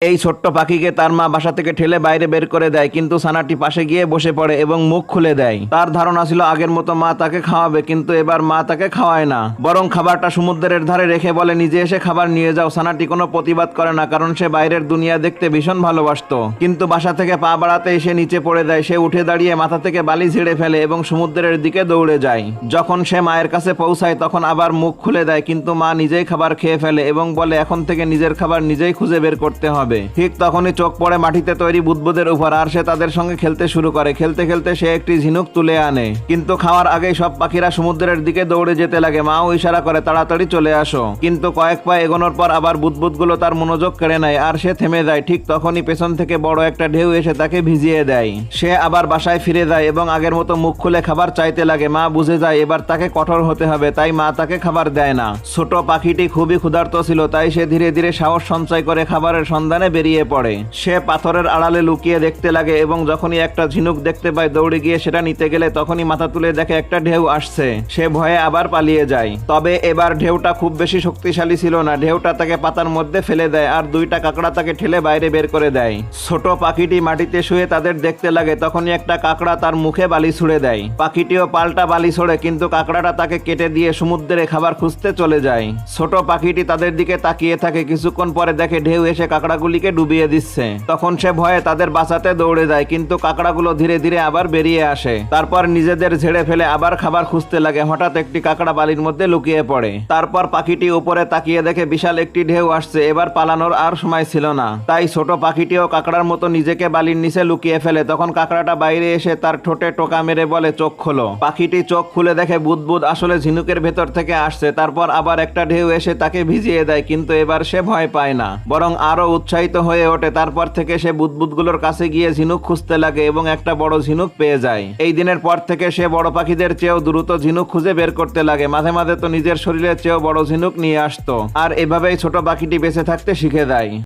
এই ছোট্ট পাখিকে তার মা বাসা থেকে ঠেলে বাইরে বের করে দেয়, কিন্তু সানাটি পাশে গিয়ে বসে পড়ে এবং মুখ খুলে দেয়। তার ধারণা ছিল আগের মতো মা তাকে খাওয়াবে, কিন্তু এবার মা তাকে খাওয়ায় না। বরং খাবারটা সমুদ্রের ধারে রেখে বলে, নিজে এসে খাবার নিয়ে যাও। সানাটি কোনো প্রতিবাদ করে না, কারণ সে বাইরের দুনিয়া দেখতে ভীষণ ভালোবাসতো। কিন্তু বাসা থেকে পা বাড়াতে সে নিচে পড়ে দেয় সে উঠে দাঁড়িয়ে মাথা থেকে বালি ঝেড়ে ফেলে এবং সমুদ্রের দিকে দৌড়ে যায়। যখন সে মায়ের কাছে পৌঁছায়, তখন আবার মুখ খুলে দেয়, কিন্তু মা নিজেই খাবার খেয়ে ফেলে এবং বলে, এখন থেকে নিজের খাবার নিজেই খুঁজে বের করতে হবে। ঠিক তখনই চোখ পড়ে মাটিতে তৈরি বুদবুদের উপর আর সে তাদের সঙ্গে খেলতে শুরু করে। খেলতে খেলতে সে একটি ঝিনুক তুলে আনে। কিন্তু খাওয়ার আগেই সব পাখিরা সমুদ্রের দিকে দৌড়ে যেতে লাগে। মাও ইশারা করে, তাড়াতাড়ি চলে আসো। কিন্তু কয়েক পা এগোনোর পর আবার বুদবুদগুলো তার মনোযোগ কেড়ে নেয়, আর সে থেমে যায়। ঠিক তখনই পেছন থেকে বড় একটা ঢেউ এসে তাকে ভিজিয়ে দেয়। সে আবার বাসায় ফিরে যায় এবং আগের মতো মুখ খুলে খাবার চাইতে লাগে। মা বুঝে যায়, এবার তাকে কঠোর হতে হবে, তাই মা তাকে খাবার দেয় না। ছোট পাখিটি খুবই ক্ষুধার্ত ছিল, তাই সে ধীরে ধীরে সাহস সঞ্চয় করে খাবারের সন্ধানে বেরিয়ে পড়ে। সে পাথরের আড়ালে লুকিয়ে দেখতে লাগে এবং যখনই একটা ঝিনুক দেখতে পায় দৌড়ে গিয়ে সেটা নিতে গেলে তখনই মাথা তুলে দেখে একটা ঢেউ আসছে। সে ভয়ে আবার পালিয়ে যায়। তবে এবার ঢেউটা খুব বেশি শক্তিশালী ছিল না। ঢেউটা তাকে পাতার মধ্যে ফেলে দেয় আর দুইটা কাঁকড়া তাকে ঠেলে বাইরে বের করে দেয়। ছোট পাখিটি মাটিতে শুয়ে তাদের দেখতে লাগে, তখনই একটা কাঁকড়া তার মুখে বালি ছুড়ে দেয়। পাখিটিও পাল্টা বালি ছড়ে, কিন্তু কাঁকড়াটা তাকে কেটে দিয়ে সমুদ্রে খাবার খুঁজতে চলে যায়। ছোট পাখিটি তাদের দিকে তাকিয়ে থাকে, কিছুক্ষণ পরে দেখে ঢেউ এসে কাঁকড়াগুলিকে ডুবিয়ে দিচ্ছে। তখন সে ভয়ে তাদের বাঁচাতে দৌড়ে যায়, কিন্তু কাঁকড়াগুলো ধীরে ধীরে আবার বেরিয়ে আসে। তারপর নিজেদের ঝেড়ে ফেলে আবার খাবার খুঁজতে লাগে, হঠাৎ একটি কাঁকড়া বালির মধ্যে লুকিয়ে পড়ে। তারপর পাখিটি উপরে তাকিয়ে দেখে বিশাল একটি ঢেউ আসছে, এবার পালানোর আর সময় ছিল না। তাই ছোট পাখিটিও কাঁকড়ার মতো নিজেকে বালির নিচে লুকিয়ে ফেলে। তখন কাঁকড়াটা বাইরে এসে তার ঠোঁটে টোকা মেরে বলে, চোখ খোলো। পাখিটি চোখ খুলে দেখে বুদবুদ আসলে ঝিনুকের ভেতর থেকে আসছে। তারপর আবার একটা ঢেউ এসে তাকে ভিজিয়ে দেয়, কিন্তু এবার সে ভয় পায় না, বরং আরও উৎসাহিত হয়ে ওঠে। তারপর থেকে সে বুদবুদগুলোর কাছে গিয়ে ঝিনুক খুঁজতে লাগে এবং একটা বড় ঝিনুক পেয়ে যায়। এই দিনের পর থেকে সে বড় পাখিদের চেয়েও দ্রুত ঝিনুক খুঁজে বের করতে লাগে। মাঝে মাঝে তো নিজের শরীরের চেয়েও বড় ঝিনুক নিয়ে আসতো। আর এভাবেই ছোট পাখিটি বেঁচে থাকতে শিখে দেয়